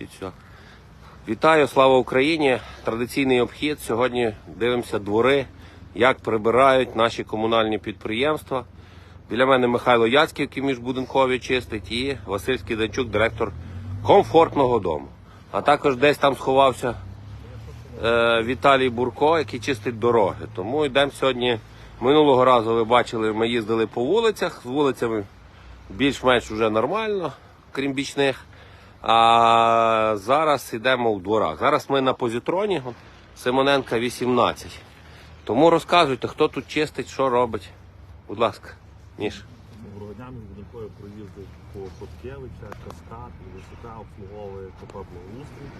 Ідіть сюди. Вітаю, слава Україні! Традиційний обхід. Сьогодні дивимося двори, як прибирають наші комунальні підприємства. Біля мене Михайло Яцький, який міжбудинкові чистить, і Василь Скіданчук, директор комфортного дому. А також десь там сховався е, Віталій Бурко, який чистить дороги. Тому йдемо сьогодні. Минулого разу ви бачили, ми їздили по вулицях. З вулицями більш-менш вже нормально, крім бічних. А зараз йдемо в дворах. Зараз ми на позитроні Симоненка 18. Тому розказуйте, хто тут чистить, що робить. Будь ласка, Ніж. Доброго дня, з будинковою проїздив по Хоткевича, Каскад, Висока обслуговує КП Благоустрій.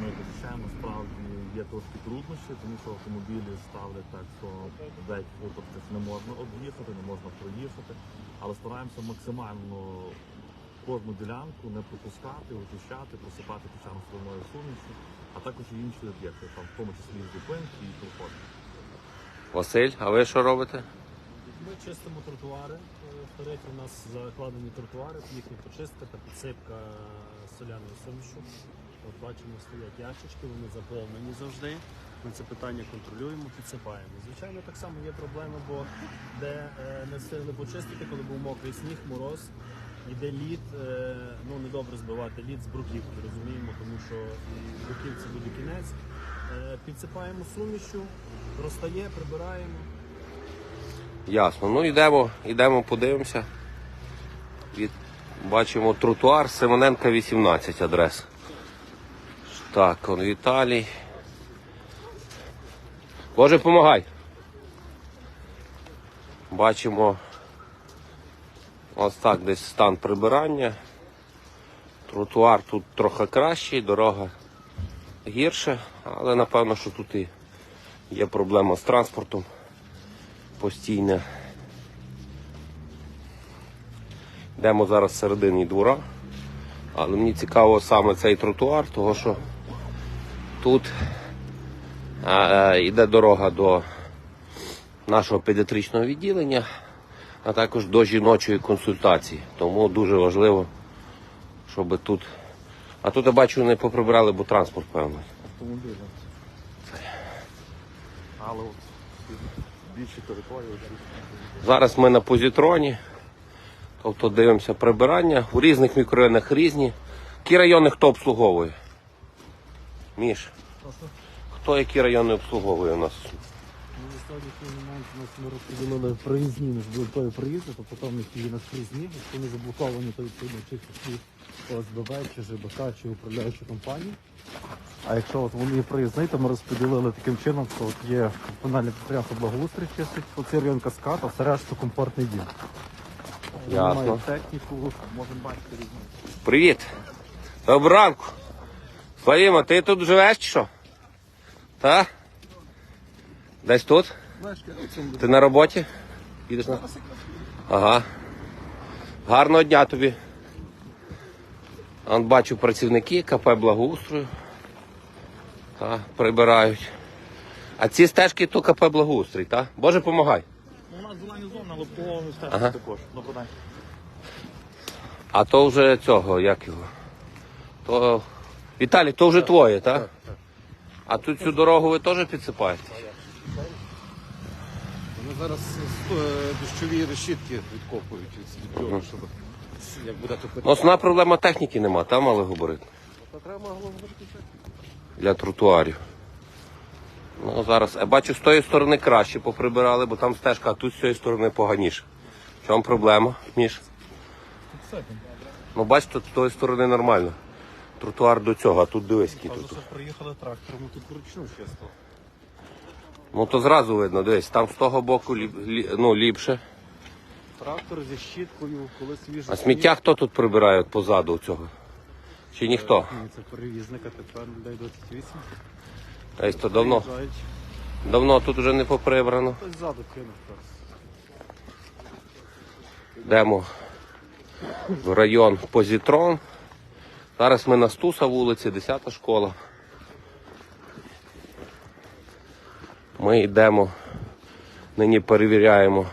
Ми захищаємо, справді є трошки труднощі, тому що автомобілі ставлять так, що в деяких випадках не можна об'їхати, не можна проїхати. Але стараємося максимально кожну ділянку не пропускати, очищати, просипати печано-солоною сумішю, а також і інші об'єкти, там, в тому числі і зупинки і проходи. Василь, а ви що робите? Ми чистимо тротуари. Е, В тарифі у нас закладені тротуари, їхня почистка та підсипка соляною сумішу. От бачимо, стоять ящички, вони заповнені завжди. Ми це питання контролюємо, підсипаємо. Звичайно, так само є проблеми, бо де е, не встигли почистити, коли був мокрий сніг, мороз, іде лід, е, ну недобре збивати лід з бруківки, розуміємо, тому що і бруківці буде кінець. Е, підсипаємо сумішю, розтає, прибираємо. Ясно. Ну йдемо, йдемо, подивимося. Від... Бачимо тротуар Симоненка 18 адрес. Так, он Віталій. Боже, помагай. Бачимо ось так десь стан прибирання. Тротуар тут трохи кращий, дорога гірше, але напевно, що тут і є проблема з транспортом постійне. Йдемо зараз всередині двора. Але мені цікаво саме цей тротуар, тому що тут е, йде дорога до нашого педіатричного відділення, а також до жіночої консультації. Тому дуже важливо, щоб тут. А тут я бачу, не поприбирали, бо транспорт певно. Автомобілі. Але от більші території. Зараз ми на позитроні, тобто дивимося прибирання. У різних мікрорайонах різні. Які райони хто обслуговує? Міш. Хто які райони обслуговує у нас? Ну, на сьогоднішній момент у нас ми розподілили проїзні між будинкові проїзди, тобто там які є на проїзні, якщо вони заблоковані, то відповідно чи всі ОСББ, чи ЖБК, чи управляючі компанії. А якщо от вони є проїзні, то ми розподілили таким чином, що от є комунальне підприємство благоустрій чистить, оцей район каскад, а все решта комфортний дім. Ясно. Вони техніку, можемо бачити різні. Привіт. Доброго ранку. Славімо, ти тут живеш чи що? Та? Десь тут? Ти на роботі? Їдеш на? Ага. Гарного дня тобі. Он бачу працівники КП благоустрою. Та, прибирають. А ці стежки то КП благоустрій, так? Боже, помагай. У нас зелені зони, але по стежці Ага. також. Добрий день. А то вже цього, як його? То... Віталій, то вже твоє, так? А тут цю дорогу ви теж підсипаєте? Зараз е, дощові решітки відкопують від цього, щоб як буде топити. Ну, основна проблема техніки нема, там мали говорити. Треба Для тротуарів. Ну, зараз, я бачу, з тої сторони краще поприбирали, бо там стежка, а тут з цієї сторони поганіше. В чому проблема, Міш? Ну, бачите, з тої сторони нормально. Тротуар до цього, а тут дивись, який тут. приїхали трактором, тут вручну чисто. Ну то зразу видно, дивись, там з того боку ліп, лі- ну, ліпше. Трактор зі щіткою, коли свіжий. А сміття хто тут прибирає от позаду цього? Чи ніхто? Ні, це перевізник, а тепер людей 28. Десь то давно, Приїжджають. давно тут вже не поприбрано. Хтось ззаду кинув зараз. Йдемо в район Позітрон. Зараз ми на Стуса вулиці, 10 школа. Ми йдемо, нині перевіряємо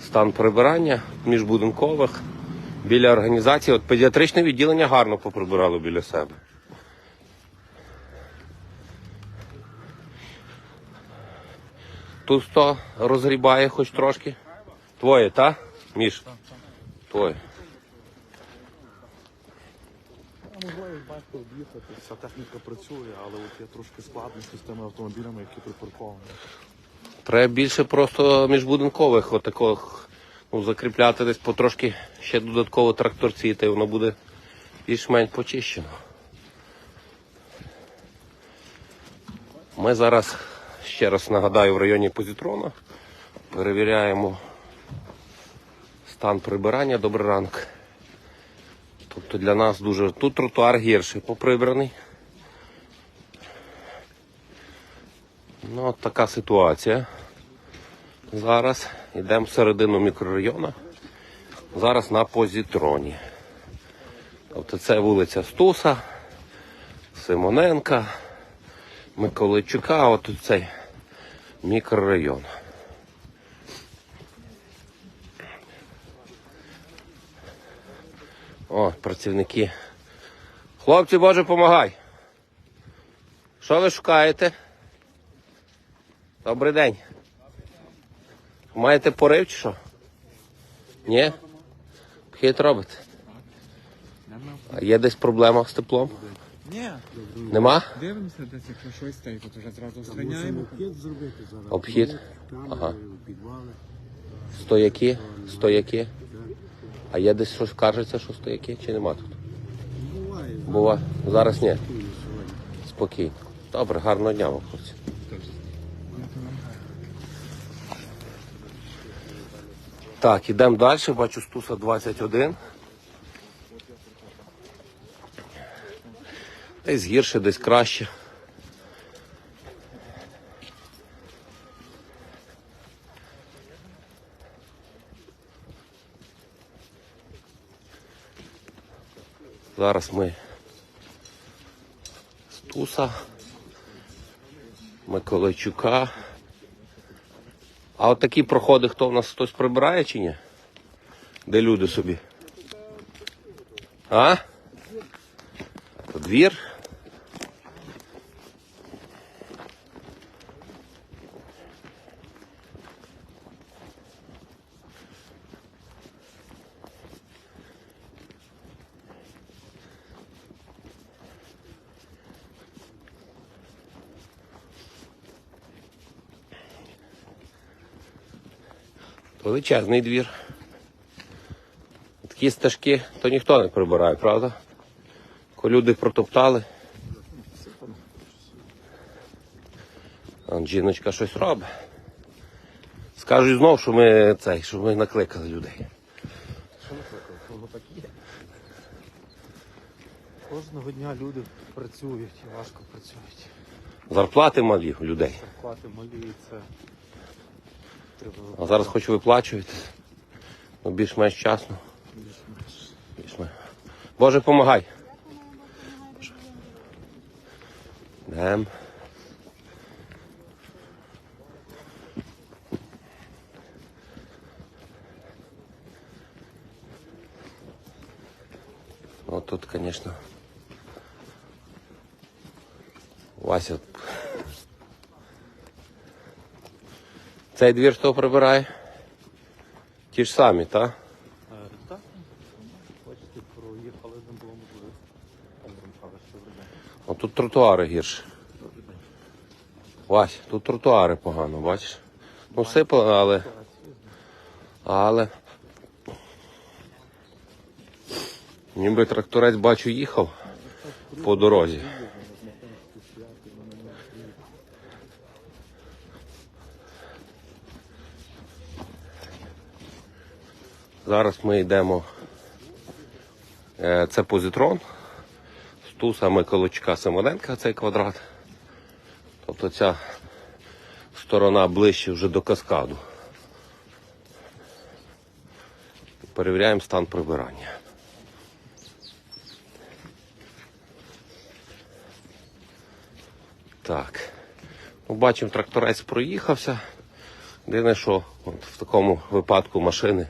стан прибирання міжбудинкових біля організації. От педіатричне відділення гарно поприбирало біля себе. Тут хто розгрібає хоч трошки. Твоє, та? Міш? Твоє. А можливо, батько об'їхати, вся техніка працює, але от є трошки складності з тими автомобілями, які припарковані. Треба більше просто міжбудинкових отаких, ну, закріпляти десь потрошки ще додатково тракторці, та й воно буде більш-менш почищено. Ми зараз, ще раз нагадаю, в районі Позітрона перевіряємо стан прибирання. Добрий ранок. Тобто для нас дуже. Тут тротуар гірший поприбраний. Ну, от така ситуація. Зараз йдемо в середину мікрорайону. Зараз на позітроні. Тобто це вулиця Стуса, Симоненка, Миколайчука, от цей мікрорайон. О, працівники. Хлопці, Боже, помагай. Що ви шукаєте? Добрий день. Маєте порив чи що? Ні? Хід робите? А є десь проблема з теплом? Ні, Нема? дивимося, десь якщо щось стоїть, то вже зразу устраняємо. Обхід? Ага. Стояки? Стояки? А є десь щось кажеться, що стояки, чи нема тут? Буває. Буває. Зараз ні. Спокійно. Добре, гарного дня вам, хлопці. Так, ідемо далі. Бачу Стуса 21. Десь гірше, десь краще. Зараз ми Стуса, Миколайчука. А от такі проходи, хто в нас хтось прибирає чи ні? Де люди собі? А? Двір? Величезний двір. Такі стежки, то ніхто не прибирає, правда? Коли люди протоптали. А жіночка щось робить. Скажуть знов, що ми цей, що ми накликали людей. Кожного дня люди працюють важко працюють. Зарплати малі у людей. Зарплати малі це А зараз хоч виплачуєте. Ну, більш-менш. Більш-менш. Боже, помагай. Дем. Ну тут, конечно. Вася. Цей двір хто прибирає? Ті ж самі, так? Так, бачите, проїхали, не. О, тут тротуари гірше. Вась, тут тротуари погано, бачиш? Ну сипали, але. Але. Ніби тракторець бачу їхав по дорозі. Зараз ми йдемо. е, Це позитрон. Стуса Миколочка Симоненка цей квадрат. Тобто ця сторона ближче вже до каскаду. Перевіряємо стан прибирання. Так. Ну, бачимо, тракторець проїхався. Єдине, що от в такому випадку машини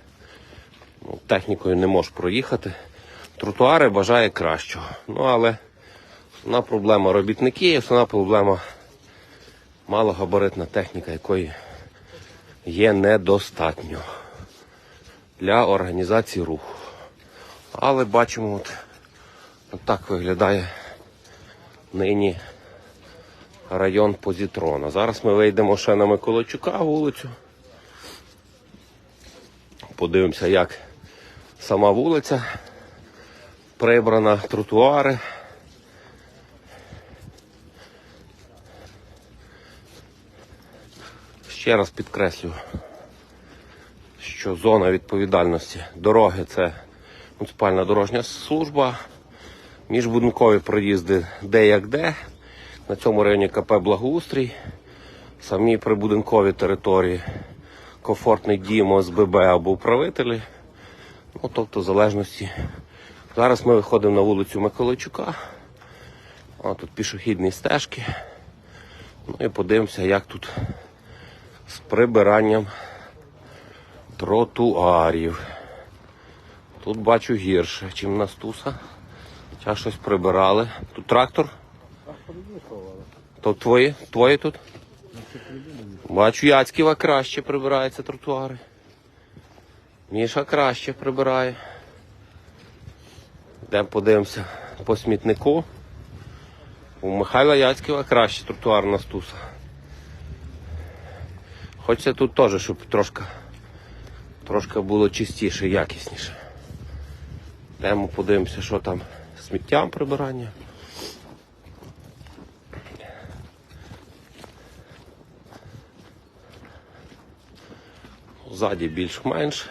технікою не можеш проїхати. Тротуари бажає кращого. Ну але основна проблема робітники, основна проблема малогабаритна техніка, якої є недостатньо для організації руху. Але бачимо, от, от так виглядає нині район Позітрона. Зараз ми вийдемо ще на Миколайчука вулицю. Подивимося, як сама вулиця прибрана, тротуари. Ще раз підкреслю, що зона відповідальності дороги це муніципальна дорожня служба, міжбудинкові проїзди де як де. На цьому районі КП Благоустрій, самі прибудинкові території, комфортний дім, ОСББ або управителі. Ну, тобто в залежності. Зараз ми виходимо на вулицю Миколайчука. О, тут пішохідні стежки. Ну і подивимося, як тут з прибиранням тротуарів. Тут бачу гірше, чим на Стуса. Хоча щось прибирали. Тут трактор. То твої? Твої тут? Бачу, Яцьківа краще прибирається тротуари. Міша краще прибирає. Йдемо подивимося по смітнику. У Михайла Яцьківа краще тротуар на Стуса. Хочеться тут теж, щоб трошки, трошки було чистіше, якісніше. Йдемо подивимося, що там сміттям прибирання. Ззаді більш-менш.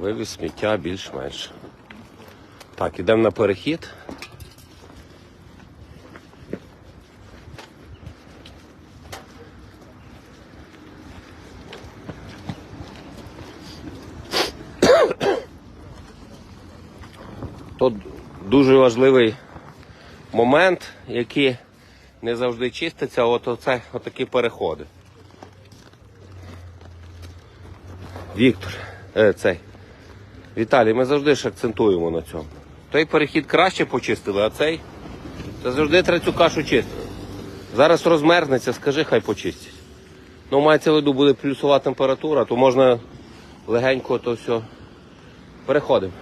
Вивіз сміття більш-менш. Так, ідемо на перехід. Тут дуже важливий момент, який не завжди чиститься, от оце, отакі переходи. Віктор, е, цей. Віталій, ми завжди ж акцентуємо на цьому. Той перехід краще почистили, а цей це завжди треба цю кашу чистити. Зараз розмерзнеться, скажи, хай почистять. Ну, мається виду, буде плюсова температура, то можна легенько то все. Переходимо.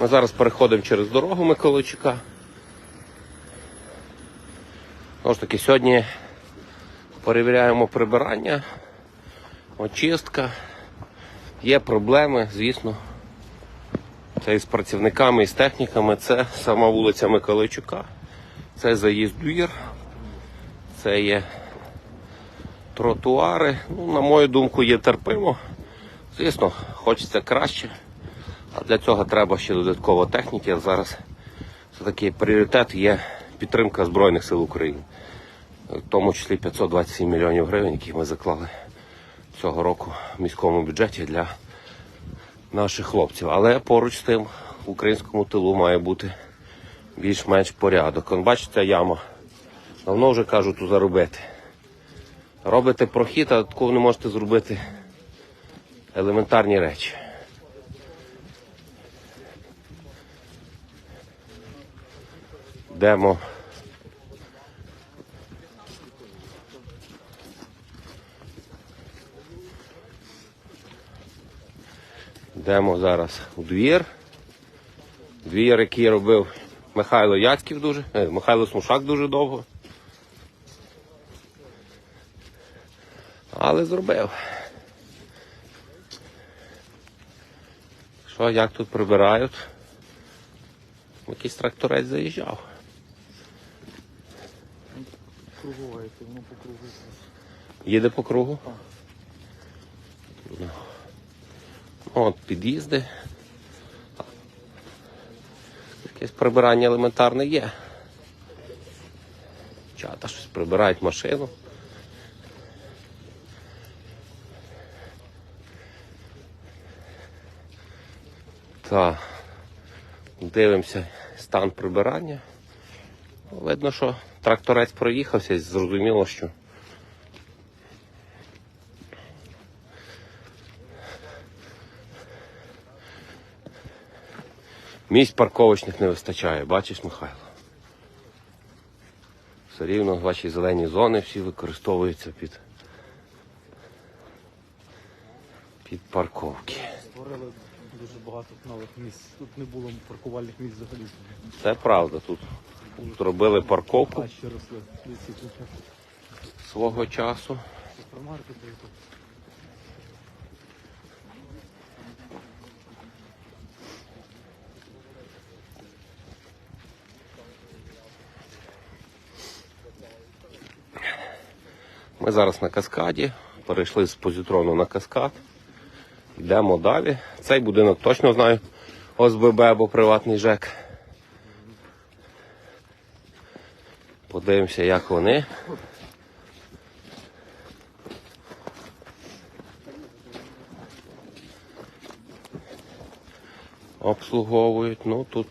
Ми зараз переходимо через дорогу Миколайчука. Знову ж таки, сьогодні перевіряємо прибирання, очистка. Є проблеми, звісно. Це із працівниками, і з техніками. Це сама вулиця Миколайчука. Це заїзд двір. Це є тротуари. Ну, на мою думку, є терпимо. Звісно, хочеться краще. А для цього треба ще додаткова техніки. Зараз все-таки пріоритет є підтримка Збройних сил України. В тому числі 527 мільйонів гривень, які ми заклали цього року в міському бюджеті для наших хлопців. Але поруч з тим в українському тилу має бути більш-менш порядок. Вон, бачите, яма. Давно вже кажу тут заробити. Робите прохід, а такого не можете зробити елементарні речі. Йдемо. Йдемо зараз у двір. Двір, який робив Михайло Яцьків дуже, е, Михайло Смушак дуже довго. Але зробив. Що, як тут прибирають? Якийсь тракторець заїжджав. Кругуваєте, воно по кругу. Їде по кругу. Ну. От під'їзди. Якесь прибирання елементарне є. Чата щось прибирають машину. Так. Дивимося стан прибирання. Видно, що тракторець проїхався, зрозуміло, що місць парковочних не вистачає, бачиш, Михайло? Все рівно ваші зелені зони всі використовуються під, під парковки. Створили дуже багато нових місць. Тут не було паркувальних місць взагалі. Це правда. Тут зробили парковку ще росли. Дивіться, тут свого часу. супермаркети. тут. Ми зараз на каскаді, перейшли з позитрону на каскад. Йдемо далі. Цей будинок точно знаю. ОСББ або приватний ЖЕК. Подивимося, як вони. Обслуговують, ну тут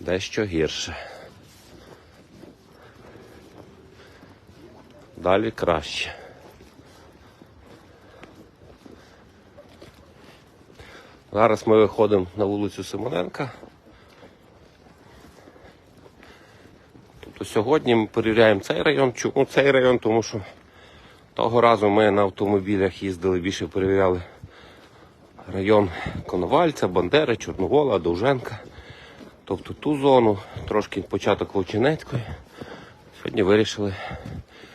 дещо гірше. Далі краще. Зараз ми виходимо на вулицю Симоненка. Тобто сьогодні ми перевіряємо цей район. Чому цей район? Тому що того разу ми на автомобілях їздили, більше перевіряли район Коновальця, Бандери, Чорновола, Довженка. Тобто ту зону, трошки початок Лучинецької. Сьогодні вирішили.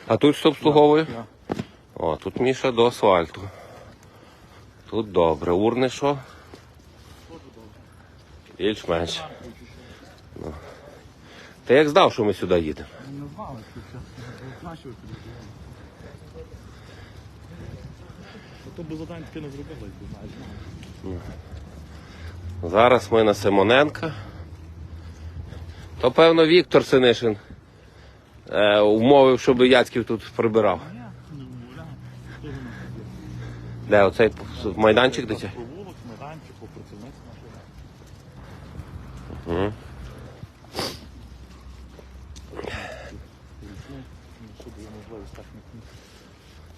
А тут хто обслуговує? О, тут Міша до асфальту. Тут добре. Урни що? Більш-менш. Ну. Ти як знав, що ми сюди їдемо? Не знали, що. То би задань таке не зробили, якби знаєш. Зараз ми на Симоненка. То певно Віктор Синишин е, умовив, щоб Яцьків тут прибирав. Де оцей майданчик дитя? Провулок, майданчик, працівниць нашого.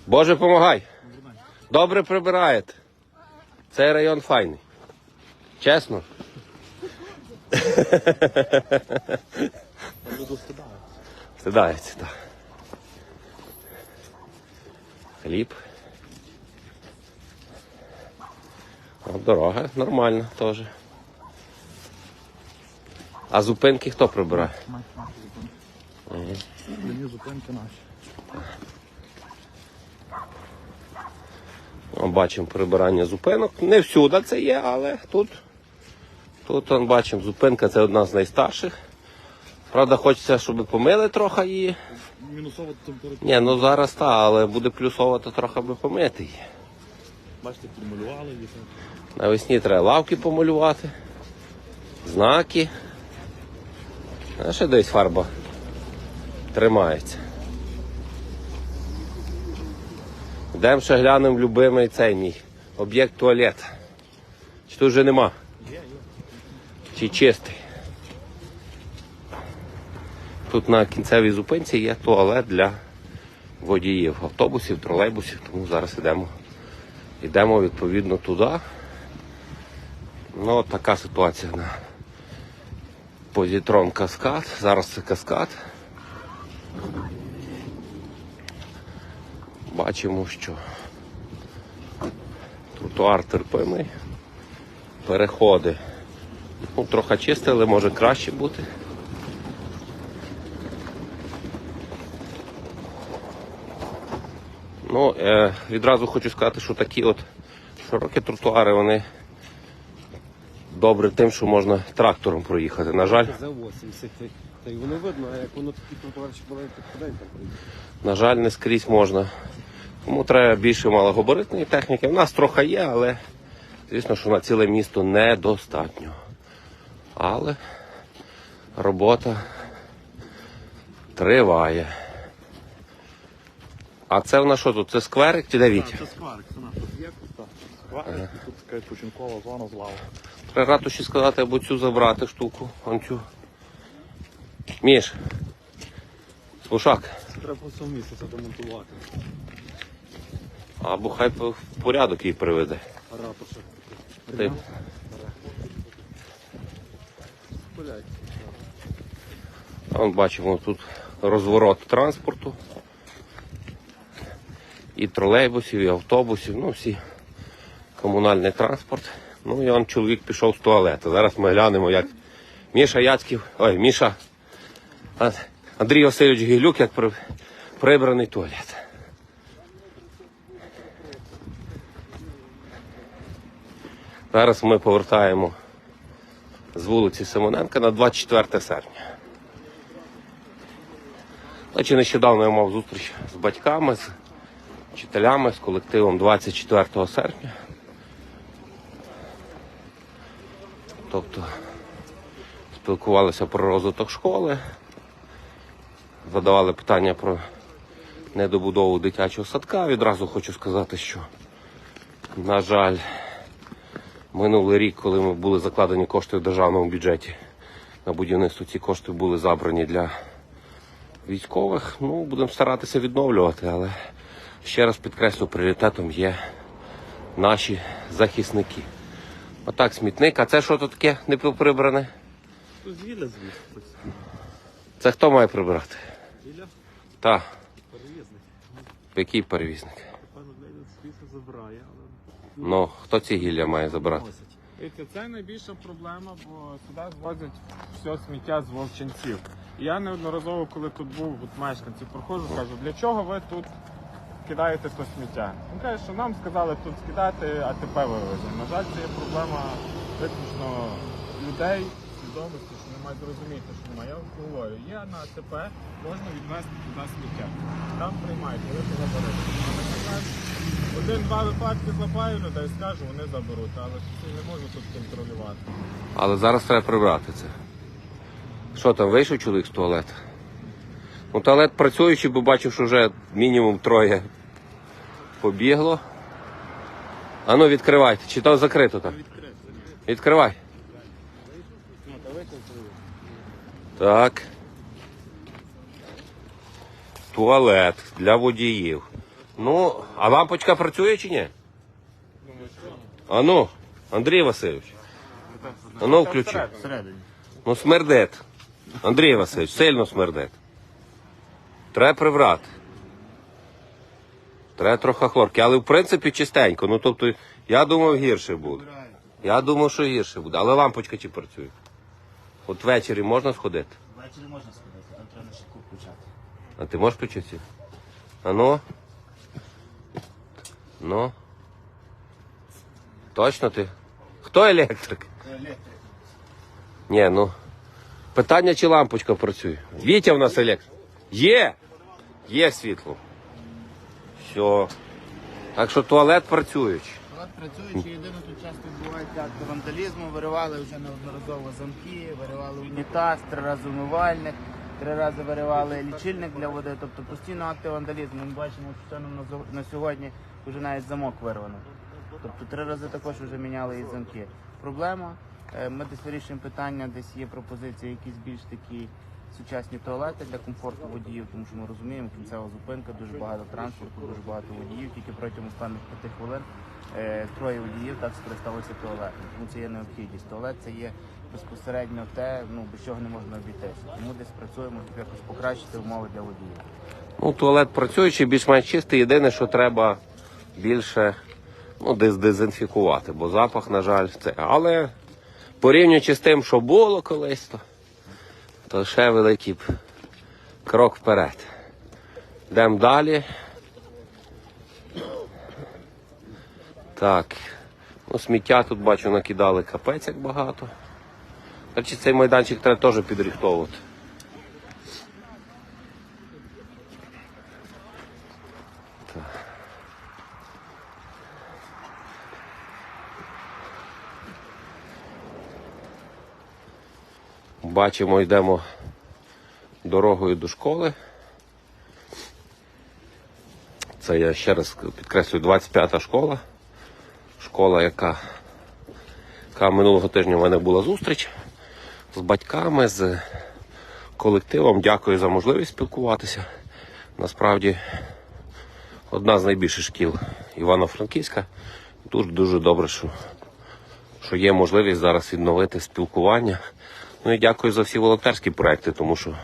Боже, помагай. Добре прибираєте. Цей район файний. Чесно. Стидається, так. Хліб. От дорога нормальна теж. А зупинки хто прибирає? Мені зупинки наші. Бачимо прибирання зупинок. Не всюди це є, але тут, тут бачимо, зупинка це одна з найстарших. Правда, хочеться, щоб помили трохи її. Мінусова температура. Ні, ну зараз так, але буде плюсова, то трохи би помити її. Бачите, підмалювали їх. Навесні треба лавки помалювати, знаки. А ще десь фарба тримається. Йдемо ще глянемо любимий цей мій об'єкт туалет. Чи тут вже нема? Чи чистий? Тут на кінцевій зупинці є туалет для водіїв автобусів, тролейбусів, тому зараз йдемо, йдемо відповідно туди. Ну, така ситуація на позітрон каскад. Зараз це каскад. Бачимо, що тротуар терпимий. Переходи. Ну, трохи чистили, може краще бути. Ну, е, відразу хочу сказати, що такі от широкі тротуари, вони добре тим, що можна трактором проїхати. На жаль, За 80. Та й воно видно, а як воно такі тротуарчик маленький підходить, там приїде. на жаль, не скрізь можна. Тому треба більше малогабаритної техніки. У нас трохи є, але звісно, що на ціле місто недостатньо. Але робота триває. А це в нас що тут? Це скверик чи де Вітя? Це скварик, це наш об'єкт. сквер, і тут така відпочинкова зона з лавою. Треба ратуші сказати, або цю забрати штуку. Вон цю. Міш. Слушак. Треба цього місяця демонтувати. Або хай в порядок її приведе. Ратуша. Ти. А Вон бачимо тут розворот транспорту. І тролейбусів, і автобусів, ну всі комунальний транспорт. Ну і он чоловік пішов з туалету. Зараз ми глянемо, як Міша Яцьків, ой, Міша, Андрій Васильович Гілюк, як при- прибраний туалет. Зараз ми повертаємо з вулиці Симоненка на 24 серпня. Значить, нещодавно я мав зустріч з батьками, з вчителями, з колективом 24 серпня. Тобто спілкувалися про розвиток школи, задавали питання про недобудову дитячого садка. Відразу хочу сказати, що, на жаль, минулий рік, коли ми були закладені кошти в державному бюджеті на будівництво, ці кошти були забрані для військових. Ну, будемо старатися відновлювати, але ще раз підкреслю, пріоритетом є наші захисники. Отак, смітник. А це що тут таке не прибране? Тут звілля, звісно. Це хто має прибирати? Звілля? Та, Перевізник. який перевізник? Звісно забирає, але Ну, хто ці гілля має забирати? Дивіться, це найбільша проблема, бо сюди звозять все сміття з вовчанців. І я неодноразово, коли тут був, от мешканці проходжу, кажу, для чого ви тут кидаєте то сміття? Він каже, що нам сказали тут скидати, а АТП вивезли. На жаль, це є проблема виключно людей, свідомості, що не мають зрозуміти, що немає. Я говорю, є на АТП, можна відвезти туди сміття. Там приймають, коли ти заберете. Один-два випадки злапаю людей, скажу, вони заберуть, але це не можу тут контролювати. Але зараз треба прибрати це. Що там, вийшов чоловік з туалету? Ну, туалет працюючий, бо бачив, що вже мінімум троє побігло. А ну відкривайте. Чи то закрито там? Відкривай. Так. Туалет для водіїв. Ну, а лампочка працює чи ні? А ну, Андрій Васильович. А ну включи. Ну смердет. Андрій Васильович, сильно смердет. Треба прибрати. Треба трохи хлорки, але в принципі чистенько. Ну тобто, я думав, гірше буде. Я думав, що гірше буде. Але лампочка чи працює. От ввечері можна сходити? Ввечері можна сходити, там треба на щитку включати. А ти можеш включити? А ну? Ну? Точно ти? Хто електрик? Електрик. Ні, ну. Питання, чи лампочка працює. Вітя в нас електрик. Є! Є світло. Все. Так що туалет працюючий. От працюючи, єдине тут часто відбувається акти вандалізму, виривали вже неодноразово замки, виривали унітаз, три рази умивальник, три рази виривали лічильник для води, тобто постійно акти вандалізму. Ми бачимо, що на на сьогодні вже навіть замок вирвано. Тобто три рази також вже міняли і замки. Проблема, е, ми десь вирішуємо питання, десь є пропозиції, якісь більш такі сучасні туалети для комфорту водіїв, тому що ми розуміємо, кінцева зупинка, дуже багато транспорту, дуже багато водіїв. Тільки протягом останніх п'яти хвилин е, троє водіїв так скористалися туалетом. Тому це є необхідність. Туалет це є безпосередньо те, ну без чого не можна обійтися. Тому десь працюємо, щоб якось покращити умови для водіїв. Ну, туалет працюючий, більш-менш чистий. Єдине, що треба більше ну, дез- дезінфікувати, бо запах, на жаль, це. Але порівнюючи з тим, що було колись, то, то ще великий крок вперед. Йдемо далі. Так. Ну, сміття тут бачу накидали капець як багато. Значить, цей майданчик треба теж підрихтовувати. Бачимо, йдемо дорогою до школи. Це я ще раз підкреслюю, 25-та школа. школа, яка, яка минулого тижня в мене була зустріч з батьками, з колективом. Дякую за можливість спілкуватися. Насправді одна з найбільших шкіл Івано-Франківська. Дуже дуже добре, що, що є можливість зараз відновити спілкування. Ну і дякую за всі волонтерські проекти, тому що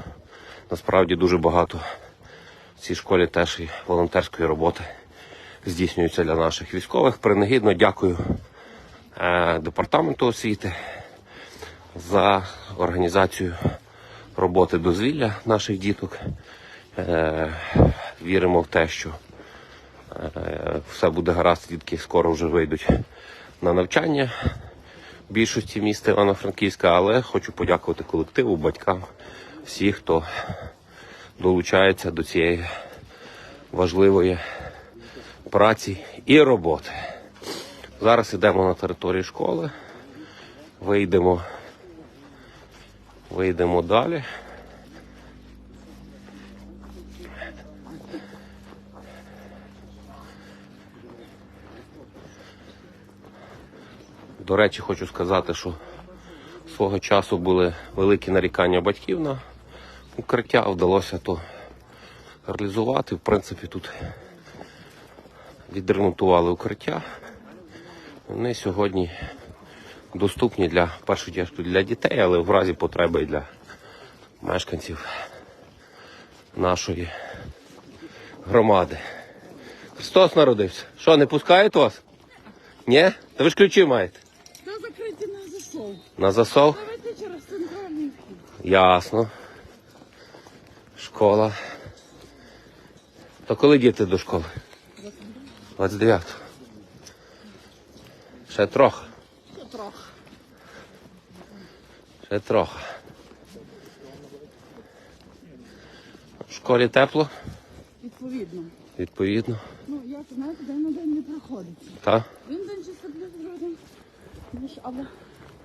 насправді дуже багато в цій школі теж і волонтерської роботи здійснюється для наших військових. Принагідно дякую е, департаменту освіти за організацію роботи дозвілля наших діток. Е, віримо в те, що е, все буде гаразд, дітки скоро вже вийдуть на навчання більшості міста Івано-Франківська, але хочу подякувати колективу, батькам, всім, хто долучається до цієї важливої праці і роботи. Зараз йдемо на територію школи, вийдемо, вийдемо далі. До речі, хочу сказати, що свого часу були великі нарікання батьків на укриття, вдалося то реалізувати. В принципі, тут відремонтували укриття. Вони сьогодні доступні для в першу чергу для дітей, але в разі потреби і для мешканців нашої громади. Христос народився. Що, не пускають вас? Ні? Та ви ж ключі маєте. Та закриті на засов. На вхід. Ясно. Школа. То коли діти до школи? 29. Ще трохи. Ще трохи. Ще трохи. В школі тепло, Відповідно. відповідно. Ну, як знаєте, день на день не приходиться. Та? Він день вроде. Ну, ж, Але,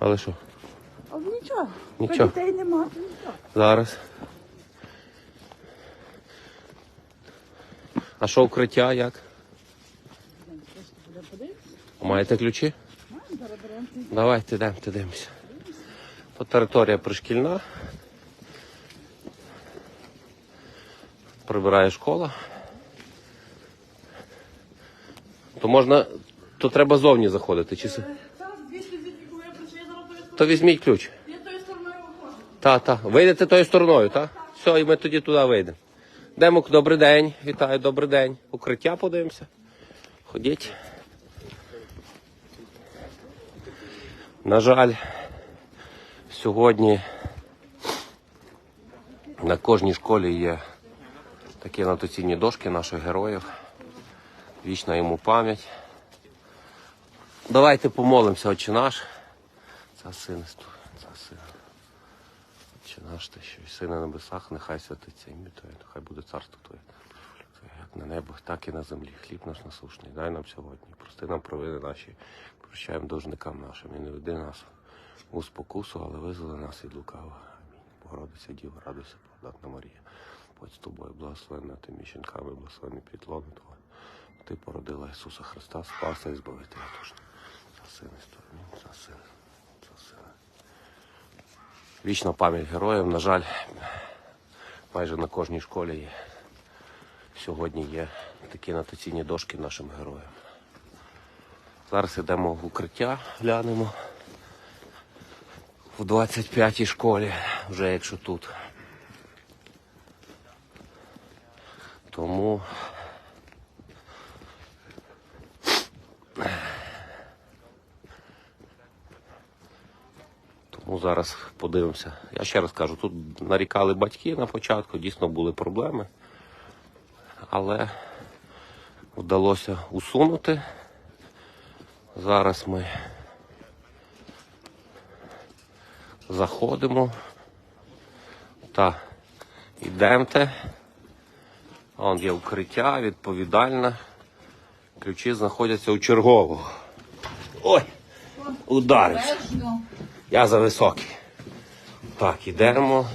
Але що? але нічого. Нічого. Дітей нема, то нічого. Зараз. А що укриття як? Маєте ключі? Давайте йдемо, дивимося. То територія пришкільна. Прибирає школа. То можна. То треба зовні заходити. Чи... се- Зараз 200 звідки, коли я прийшла, я зараз тою То візьміть ключ. я тою стороною виходжу. Та, та. Вийдете тою стороною, так? Все, і ми тоді туди вийдемо. Йдемо, добрий день. Вітаю, добрий день. Укриття подивимося. Ходіть. На жаль, сьогодні на кожній школі є такі анотаційні дошки наших героїв. Вічна йому пам'ять. Давайте помолимося, Отче наш. Це синство, це син. Чи наш ти, що й на небесах, нехай святиться ім'я Твоє, нехай буде царство Твоє. Як на небах, так і на землі. Хліб наш насушний, дай нам сьогодні. Прости нам провини наші, прощаємо должникам нашим. І не веди нас у спокусу, але визволи нас від лукавого. Амінь. Богородиця Діва, радуйся, благодатна Марія. Будь з тобою, благословенна ти між жінками, благословений підлони Твоє. Ти породила Ісуса Христа, Спаса і Збавителя душ. За сина Амінь, за сина, сина. Вічна пам'ять героїв. На жаль, майже на кожній школі сьогодні є такі нотаційні дошки нашим героям. Зараз йдемо в укриття, глянемо в 25-й школі, вже якщо тут. Тому Тому зараз подивимося. Я ще раз кажу, тут нарікали батьки на початку, дійсно були проблеми. Але вдалося усунути. Зараз ми заходимо та йдемте. Вон є укриття, відповідальне. Ключі знаходяться у чергового. Ой! Ударився. Я за високий. Так, ідемо.